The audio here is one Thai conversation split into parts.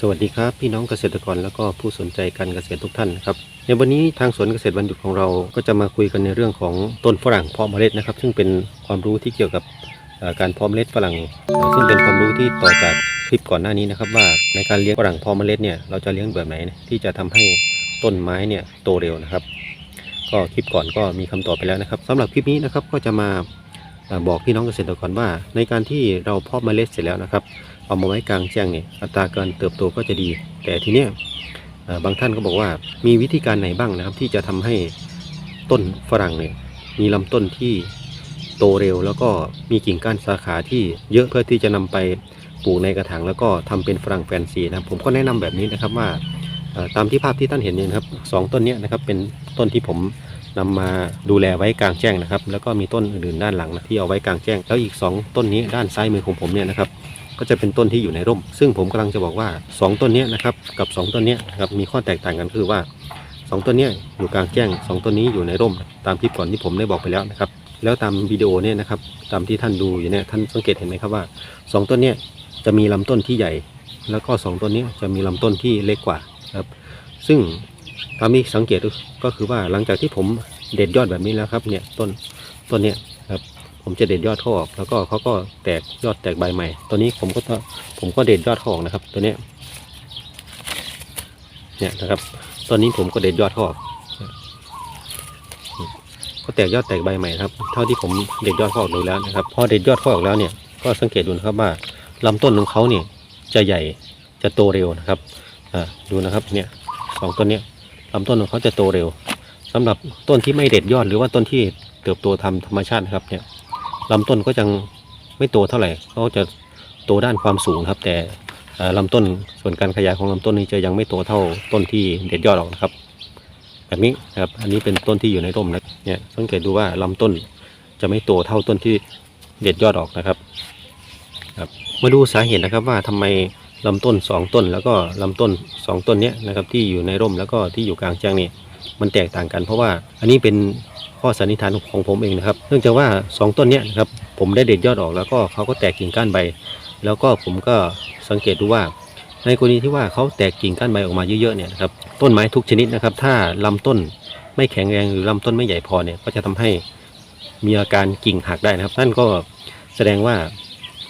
สวัสดีครับ พี่น้องเกษตรกรแล้วก็ผู้สนใจการเกษตรทุกท่านนะครับในวันนี้ทางสวนเกษตรวันหยุดของเราก็จะมาคุยกันในเรื่องของต้นฝรั่งเพาะเมล็ดนะครับ ซึ่งเป็นความรู้ที่เกี่ยวกับการเพาะเมล็ดฝรั่ง ซึ่งเป็นความรู้ที่ต่อจากคลิปก่อนหน้านี้นะครับ ว่าในการเลี้ยงฝรั่งเพาะเมล็ดเนี่ยเราจะเลี้ยงแบบไหนที่จะทำให้ต้นไม้เนี่ยโตเร็วนะครับ ก็คลิปก่อนก็มีคำตอบไปแล้วนะครับสำหรับคลิปนี้นะครับก็จะมาบอกพี่น้องเกษตรกรว่า ในการที่เราเพาะเมล็ดเสร็จแล้วนะครับ เอามาไว้กลางแจ้งเนี่ยอัตราการเติบโตก็จะดี แต่ทีเนี้ยบางท่านก็บอกว่ามีวิธีการไหนบ้างนะครับ ที่จะทำให้ต้นฝรั่งเนี่ยมีลำต้นที่โตเร็ว แล้วก็มีกิ่งก้านสาขาที่เยอะเพื่อที่จะนำไปปลูกในกระถางแล้วก็ทำเป็นฝรั่งแฟนซีนะครับผมก็แนะนำแบบนี้นะครับว่าตามที่ภาพที่ท่านเห็นเนี่ยครับสองต้นเนี้ยนะครับเป็นต้นที่ผมนำมาดูแลไว้กลางแจ้งนะครับ แล้วก็มีต้นอื่นๆด้านหลังนะที่เอาไว้กลางแจ้ง แล้วอีกสองต้นนี้ด้านซ้ายมือของผมเนี่ยนะครับ ก็จะเป็นต้นที่อยู่ในร่ม ซึ่งผมกำลังจะบอกว่า 2 ต้นนี้นะครับกับ 2 ต้นนี้นะครับมีข้อแตกต่างกันคือว่า 2 ต้นนี้อยู่กลางแจ้ง 2 ต้นนี้อยู่ในร่ม ตามคลิปก่อนที่ผมได้บอกไปแล้วนะครับแล้วตามวิดีโอเนี่ยนะครับตามที่ท่านดูอยู่เนี่ยท่านสังเกตเห็นไหมครับว่า 2 ต้นนี้จะมีลำต้นที่ใหญ่ แล้วก็ 2 ต้นนี้จะมีลำต้นที่เล็กกว่าครับซึ่งตามที่สังเกตก็คือว่าหลังจากที่ผมเด็ดยอดแบบนี้แล้วครับเนี่ยต้นต้นเนี้ย ผมจะเด็ดยอดเขาออก แล้วก็เขาก็แตกยอดแตกใบใหม่ ตัวนี้ผมก็ต้องผมก็เด็ดยอดเขาออกนะครับ ตัวเนี้ยเนี่ยนะครับ ตอนนี้ผมก็เด็ดยอดเขาออกก็แตกยอดแตกใบใหม่ครับ เท่าที่ผมเด็ดยอดเขาออกดูแล้วนะครับ พอเด็ดยอดเขาออกแล้วเนี่ย ก็สังเกตดูนะครับว่าลำต้นของเขาเนี่ยจะใหญ่จะโตเร็วนะครับอ่าดูนะครับเนี่ยสองต้นเนี้ยลำต้นของเขาจะโตเร็วสำหรับต้นที่ไม่เด็ดยอดหรือว่าต้นที่เติบโตทำธรรมชาตินะครับเนี่ย ลำต้นก็ยังไม่โตเท่าไหร่เขาจะโตด้านความสูงครับ แต่ลำต้นส่วนการขยายของลำต้นนี้จะยังไม่โตเท่าต้นที่เด็ดยอดออกนะครับ แบบนี้นะครับอันนี้เป็นต้นที่อยู่ในร่มนะเนี่ยสังเกตดูว่าลำต้นจะไม่โตเท่าต้นที่เด็ดยอดออกนะครับครับมาดูสาเหตุนะครับว่าทำไมลำต้นสองต้น แล้วก็ลำต้นสองต้นเนี้ยนะครับที่อยู่ในร่มแล้วก็ที่อยู่กลางแจ้งนี่มันแตกต่างกัน เพราะว่าอันนี้เป็น ข้อสันนิษฐานของผมเองนะครับ เนื่องจากว่าสองต้นเนี้ยนะครับผมได้เด็ดยอดออกแล้วก็เขาก็แตกกิ่งก้านใบ แล้วก็ผมก็สังเกตดูว่า ในกรณีที่ว่าเขาแตกกิ่งก้านใบออกมาเยอะๆเนี่ยนะครับต้นไม้ทุกชนิดนะครับ ถ้าลำต้นไม่แข็งแรงหรือลำต้นไม่ใหญ่พอเนี่ยก็จะทำให้มีอาการกิ่งหักได้นะครับ นั่นก็แสดงว่า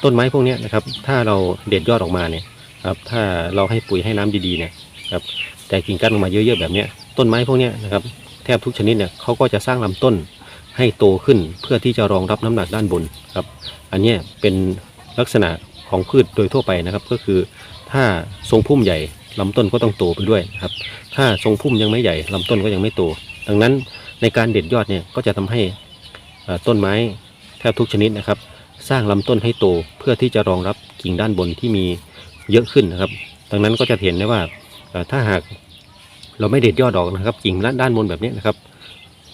ต้นไม้พวกนี้นะครับ ถ้าเราเด็ดยอดออกมาเนี่ยครับถ้าเราให้ปุ๋ยให้น้ำดีๆเนี่ยครับแต่กิ่งก้านออกมาเยอะๆแบบเนี้ยต้นไม้พวกนี้นะครับ แทบทุกชนิดเนี่ยเขาก็จะสร้างลำต้นให้โตขึ้นเพื่อที่จะรองรับน้ำหนักด้านบนครับอันนี้เป็นลักษณะของพืชโดยทั่วไปนะครับ ก็คือถ้าทรงพุ่มใหญ่ลำต้นก็ต้องโตไปด้วยครับ ถ้าทรงพุ่มยังไม่ใหญ่ลำต้นก็ยังไม่โต ดังนั้นในการเด็ดยอดเนี่ยก็จะทำให้ต้นไม้แทบทุกชนิดนะครับ สร้างลำต้นให้โตเพื่อที่จะรองรับกิ่งด้านบนที่มีเยอะขึ้นนะครับ ดังนั้นก็จะเห็นได้ว่าถ้าหาก เราไม่เด็ดยอดออกนะครับกิ่งด้านบนแบบนี้นะครับ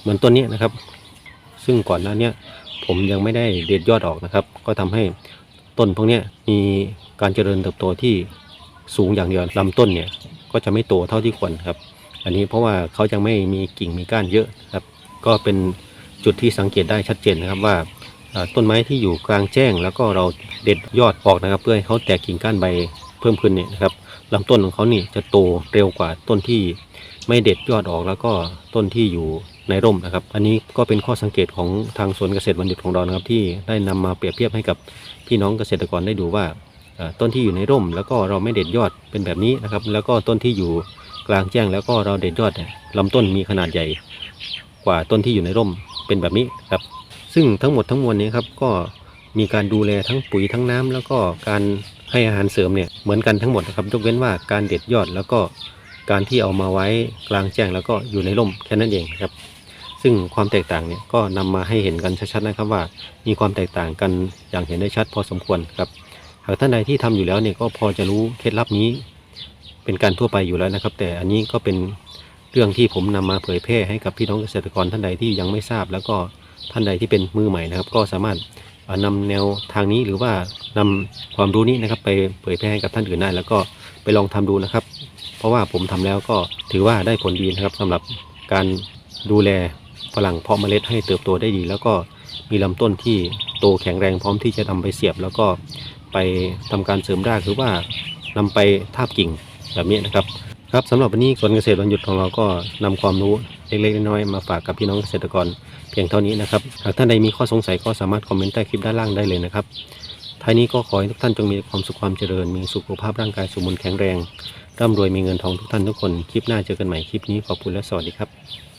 เหมือนต้นนี้นะครับ ซึ่งก่อนหน้าเนี้ยผมยังไม่ได้เด็ดยอดออกนะครับ ก็ทำให้ต้นพวกนี้มีการเจริญเติบโตที่สูงอย่างเดียวลำต้นเนี่ย ก็จะไม่โตเท่าที่ควรครับ อันนี้เพราะว่าเขายังไม่มีกิ่งมีก้านเยอะครับ ก็เป็นจุดที่สังเกตได้ชัดเจนนะครับว่าต้นไม้ที่อยู่กลางแจ้ง แล้วก็เราเด็ดยอดออกนะครับ เพื่อให้เขาแตกกิ่งก้านใบเพิ่มขึ้นเนี่ยนะครับ ลำต้นของเขานี่จะโตเร็วกว่าต้นที่ไม่เด็ดยอดออกแล้วก็ต้นที่อยู่ในร่มนะครับ อันนี้ก็เป็นข้อสังเกตของทางสวนเกษตรบัณฑิตของเรานะครับ ที่ได้นำมาเปรียบเทียบให้กับพี่น้องเกษตรกรได้ดูว่าต้นที่อยู่ในร่ม แล้วก็เราไม่เด็ดยอดเป็นแบบนี้นะครับ แล้วก็ต้นที่อยู่กลางแจ้งแล้วก็เราเด็ดยอดเนี่ยลำต้นมีขนาดใหญ่กว่าต้นที่อยู่ในร่มเป็นแบบนี้ครับ ซึ่งทั้งหมดทั้งมวลนี้ครับก็มีการดูแลทั้งปุ๋ยทั้งน้ำแล้วก็การ ให้อาหารเสริมเนี่ยเหมือนกันทั้งหมดนะครับยกเว้นว่าการเด็ดยอดแล้วก็การที่เอามาไว้กลางแจ้งแล้วก็อยู่ในร่มแค่นั้นเองครับ ซึ่งความแตกต่างเนี่ยก็นำมาให้เห็นกันชัดๆนะครับว่า มีความแตกต่างกันอย่างเห็นได้ชัดพอสมควรครับหากท่านใดที่ทำอยู่แล้วเนี่ยก็พอจะรู้เคล็ดลับนี้ เป็นการทั่วไปอยู่แล้วนะครับ แต่อันนี้ก็เป็นเรื่องที่ผมนำมาเผยแพร่ให้กับพี่น้องเกษตรกรท่านใดที่ยังไม่ทราบ แล้วก็ท่านใดที่เป็นมือใหม่นะครับ ก็สามารถ นำแนวทางนี้หรือว่านำความรู้นี้นะครับ ไปเผยแพร่ให้กับท่านอื่นได้ แล้วก็ไปลองทำดูนะครับ เพราะว่าผมทำแล้วก็ถือว่าได้ผลดีนะครับสำหรับการดูแลฝรั่งเพาะเมล็ดให้เติบโตได้ดี แล้วก็มีลำต้นที่โตแข็งแรงพร้อมที่จะทำไปเสียบ แล้วก็ไปทำการเสริมรากหรือว่านำไปทาบกิ่งแบบนี้นะครับ ครับสำหรับวันนี้สวนเกษตรวันหยุดของเราก็นำความรู้ เล็กๆน้อยๆมาฝากกับพี่น้องเกษตรกรเพียงเท่านี้นะครับหากท่านใดมีข้อสงสัยก็สามารถคอมเมนต์ใต้คลิปด้านล่างได้เลยนะครับท้ายนี้ก็ขอให้ทุกท่านจงมีความสุขความเจริญ มีสุขภาพร่างกายสมบูรณ์แข็งแรงร่ำรวยมีเงินทองทุกท่านทุกคน คลิปหน้าเจอกันใหม่คลิปนี้ขอบคุณและสวัสดีครับ